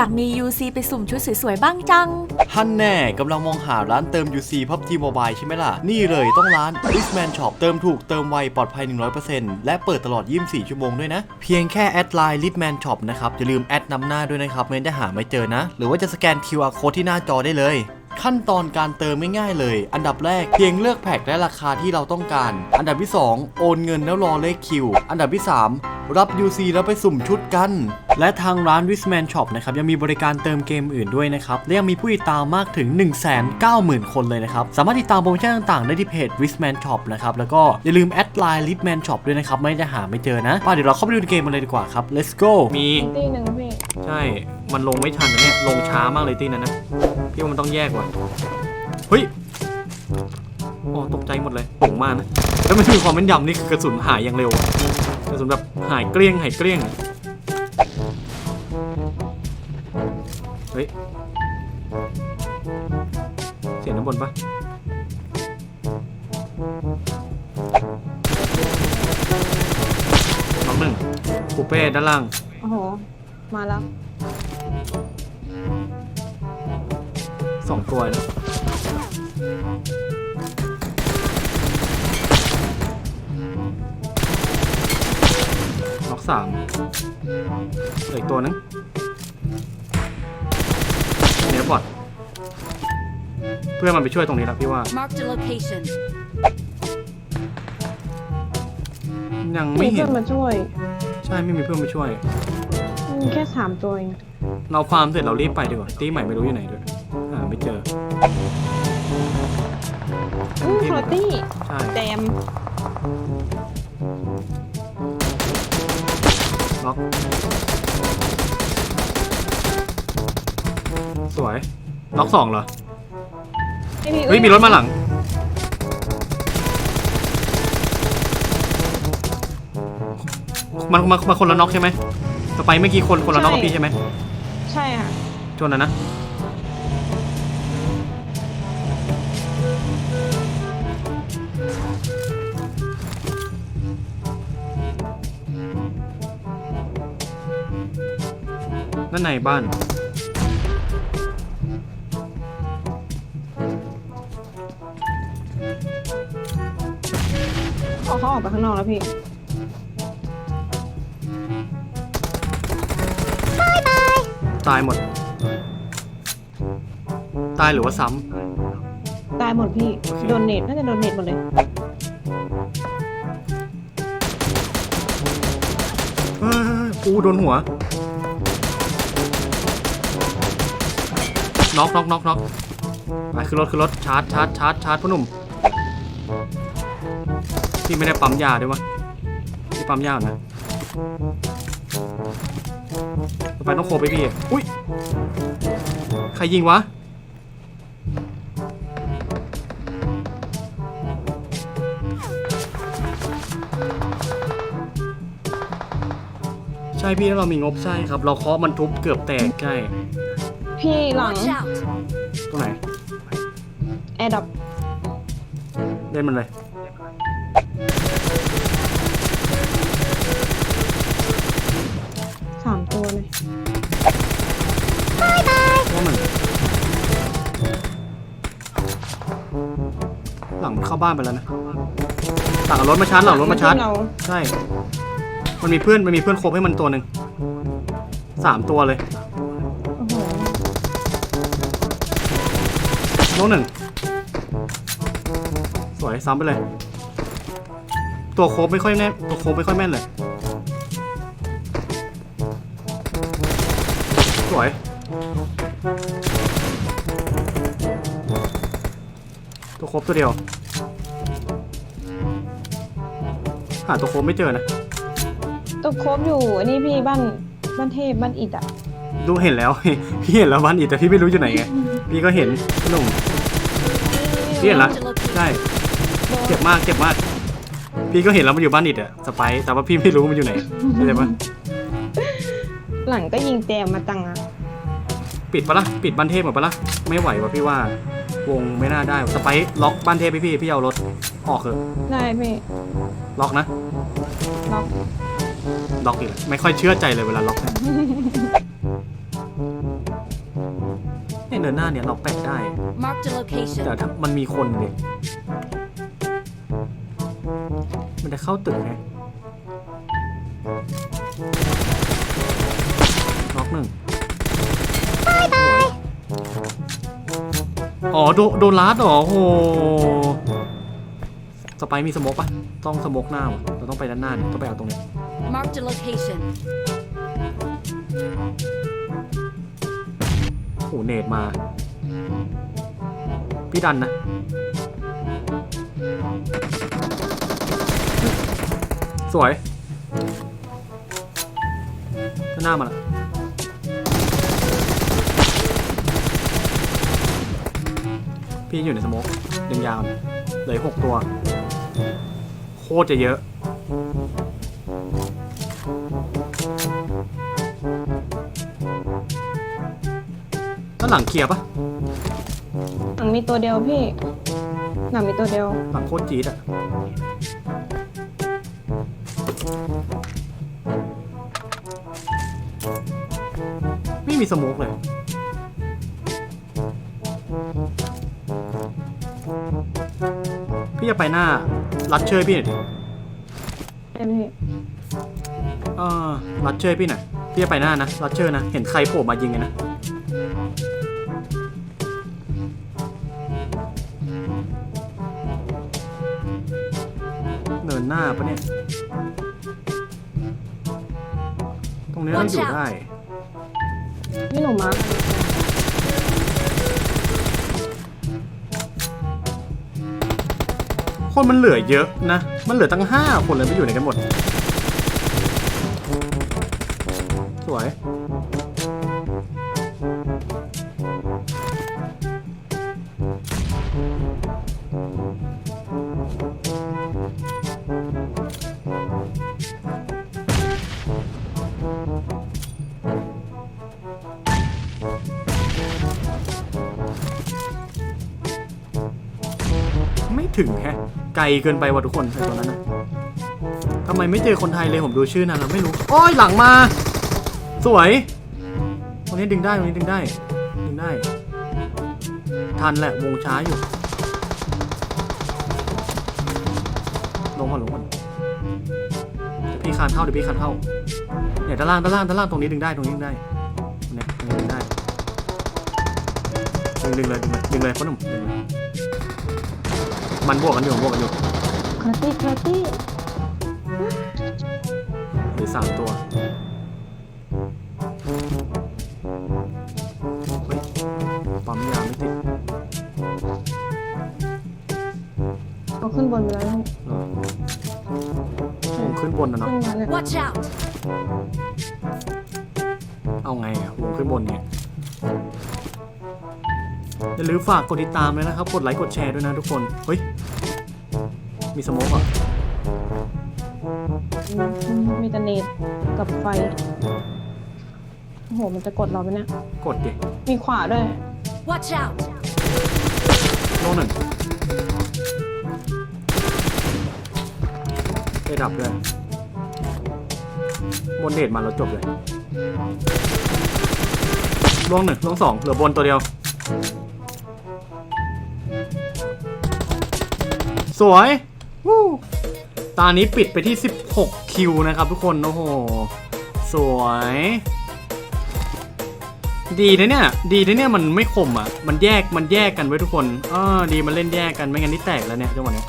อยากมี UC ไปสุ่มชุดสวยๆบ้างจัง ท่านแน่กำลังมองหาร้านเติม UC PUBG Mobile ใช่ไหมล่ะ นี่เลยต้องร้าน Richman Shop เติมถูกเติมไว ปลอดภัย 100%และเปิดตลอด 24 ชั่วโมงด้วยนะ เพียงแค่แอดไลน์ Richman Shop นะครับ อย่าลืมแอดนำหน้าด้วยนะครับ ไม่ได้หาไม่เจอนะ หรือว่าจะสแกน QR Code ที่หน้าจอได้เลยขั้นตอนการเติมไม่ง่ายเลย อันดับแรกเพียงเลือกแพ็คและราคาที่เราต้องการ อันดับที่ 2 โอนเงินแล้วรอเลขคิว อันดับที่ 3 รับ UC แล้วไปสุ่มชุดกัน และทางร้าน Wisman Shop นะครับยังมีบริการเติมเกมอื่นด้วยนะครับและยังมีผู้ติดตามมากถึง 190,000 คนเลยนะครับ สามารถติดตามโปรโมชั่นต่างๆ ได้ที่เพจ Wisman Shop นะครับแล้วก็อย่าลืมแอดไลน์ Wisman Shop ด้วยนะครับ ไม่ได้หาไม่เจอนะป่ะเดี๋ยวเราเข้าไปดูในเกมกันเลยดีกว่าครับ let's go มีตีหนึ่งพี่ใช่ มันลงไม่ทันนะเนี่ยลงช้ามากเลยตีนั้นนะพี่ว่ามันต้องแยกว่ะเฮ้ยโอ้ตกใจหมดเลยหลงมากนะแล้วมันมีความแม่นยำนี่คือกระสุนหายอย่างเร็วอะ กระสุนแบบหายเกลี้ยงหายเกลี้ยงอะเฮ้ย เสียงน้ำบนปะน้องหนึ่งปูเป้ด้านล่าง โอ้โห มาแล้วสองตัวนะ สามเหลืออีกตัวนึงเนี้ยบอดเพื่อนมันไปช่วยตรงนี้แล้วพี่ว่า Marked a location ยังไม่มีเห็เพื่อนนมาช่วยใช่ไม่มีเพื่อนมาช่วยมีแค่สามตัวเองเราฟาร์มเสร็จเรารีบไปดีกว่าตีใหม่ไม่รู้อยู่ไหนด้วยหาไม่เจออู้คอตี้ใช่แจม ล็อก สวย ล็อกสองเหรอให้พี่เฮ้ย มีรถมาหลัง มันมามาคนละน็อกใช่ไหมต่อไปเมื่อกี้คนคนละน็อกกับพี่ใช่ไหม ใช่ค่ะ ชวนนะนะ นั่นในบ้านออกเขาออกไปข้างนอกแล้วพี่ตายหมด ตายหรือว่าซ้ตายหมดพี่โอเคโดนเน็ตน่าจะโดนเน็ตหมดเลยำเฮ้ยปูโดนหัว น็อกน็อกน็อกน็อกไปขึ้นรถขึ้นรถชาร์จชาร์จชาร์จชาร์จพ่อหนุ่มพี่ไม่ได้ปั๊มยาด้วยวะพี่ปั๊มยา่อนนะต่อไปต้องโคไปพี่อุ้ยใครยิงวะใช่พี่ถ้าเรามีงบใช่ครับ เราเคาะมันทุบเกือบแตกใช่ พี่หลัง Watch out ตรงไหน แอร์ดับเล่นมันเลย สามตัวเลย ว่ามัน หลังมันเข้าบ้านไปแล้วนะหลังเอารถมาชาร์จหลังเอารถมาชาร์จเรา ใช่ มันมีเพื่อน มันมีเพื่อนโคบให้มันตัวหนึ่งสามตัวเลย น้องหนึ่ง สวยซ้ำไปเลย ตัวโคบไม่ค่อยแน่ตัวโคบไม่ค่อยแม่นเลย สวย ตัวโคบตัวเดียว หาตัวโคบไม่เจอนะ ตัวโคบอยู่อันนี้พี่บ้านบ้านเทพบ้านอิดอะ ดูเห็นแล้ว พี่เห็นแล้วบ้านอีกแต่พี่ไม่รู้อยู่ไหนไง พี่ก็เห็นพี่หนุ่มพี่เห็นละ Marked a location ใช่เจ็บมากเจ็บมาก พี่ก็เห็นแล้วมันอยู่บ้านอิดอะสไปร์แต่ว่าพี่ไม่รู้มันอยู่ไหนเข้าใจปะหลังก็ยิงแจมมาจังอะปิดปะล่ะปิดบ้านเทพหมดปะล่ะไม่ไหววะพี่ว่าวงไม่น่าได้สไปร์ล็อกบ้านเทพพี่พี่พี่เอารถออกเถอะได้พี่ล็อกนะล็อกล็อกอีกแล้วไม่ค่อยเชื่อใจเลยเวลาล็อก เนี่ยเนี่ยเดินหน้าเนี่ยเราแปะได้ Marked a location. แต่ถ้ามันมีคนเนี่ยมันจะเข้าตึกไงล็อกหนึ่งอ๋อโดโดนลัดเหรอโอ้โหสไปร์มีสโมกปะต้องสโมกหน้าวะเราต้องไปด้านหน้าเนี่ยต้องไปเอาตรงนี้ Marked a location. โอ้โหเนตมา พี่ดันนะสวยหน้ามาละพี่อยู่ในสโมกดึงยาวเลือหกตัว โคตรจะเยอะ ด้านหลังเคลียร์ปะหนังมีตัวเดียวพี่หนังมีตัวเดียว หลังโคตรจี๊ดอะไม่มีสโมกเลย พี่จะไปหน้า รัดเชยพี่หน่อยดิเต็มพี่เออรัดเชยพี่หน่อยพี่จะไปหน้านะ รัดเชยนะ เห็นใครโผล่มายิงไงนะ นินหน้าปะเนี่ย ตรงนี้เราอยู่ได้พี่หนูมาร์คคนมันเหลือเยอะนะ มันเหลือตั้งห้าคนเลยไม่อยู่ไหนกันหมด สวย ถึงแฮะ ไกลเกินไปว่ะทุกคนไอ้ตัวนั้นนะทำไมไม่เจอคนไทยเลยผมดูชื่อนานแล้วไม่รู้โอ้ยหลังมา สวยตรงนี้ดึงได้ตรงนี้ดึงได้ ดึงได้ ทันแหละวงช้าอยู่ ลงก่อนลงก่อนพี่คานเข้าเดี๋ยวพี่คานเข้าเนี่ยด้านล่างด้านล่างด้านล่างตรงนี้ดึงได้ตรงนี้ดึงได้เนี่ยดึงได้ดึงดึงเลยดึงเลยดึงเลยพ่อหนุ่มดึงเลย มันบวกกันอยู่บวกกันอยู่คาตี้คาตี้หรือสามตัวเฮ้ยปั๊มยาไม่ติดเอาขึ้นบนไปแล้วเหรอวงขึ้นบนนะเนาะ ขึ้นมาเนี่ย Watch out! เอาไงอะวงขึ้นบนเนี่ยอย่าลืมฝากกดติดตามเลยนะครับ กดไลค์กดแชร์ด้วยนะทุกคน เฮ้ย มีสโมกอะอืมมีแต่เนตกับไฟ โอ้โห มันจะกดเราไหมเนี่ย กดดิมีขวาด้วย Watch out! โลหนึ่งได้ดับเลยบนเดทมาเราจบเลยลวงหนึ่งลวงสองเหลือบนตัวเดียว สวยวู้ ตอนนี้ปิดไปที่ 16 คิวนะครับทุกคน โอ้โห สวย ดีนะเนี่ย ดีนะเนี่ยมันไม่คมอะ มันแยก มันแยกกันไว้ทุกคนอ่าดีมันเล่นแยกกัน ไม่งั้นนี่แตกแล้วเนี่ยจังหวะเนี้ย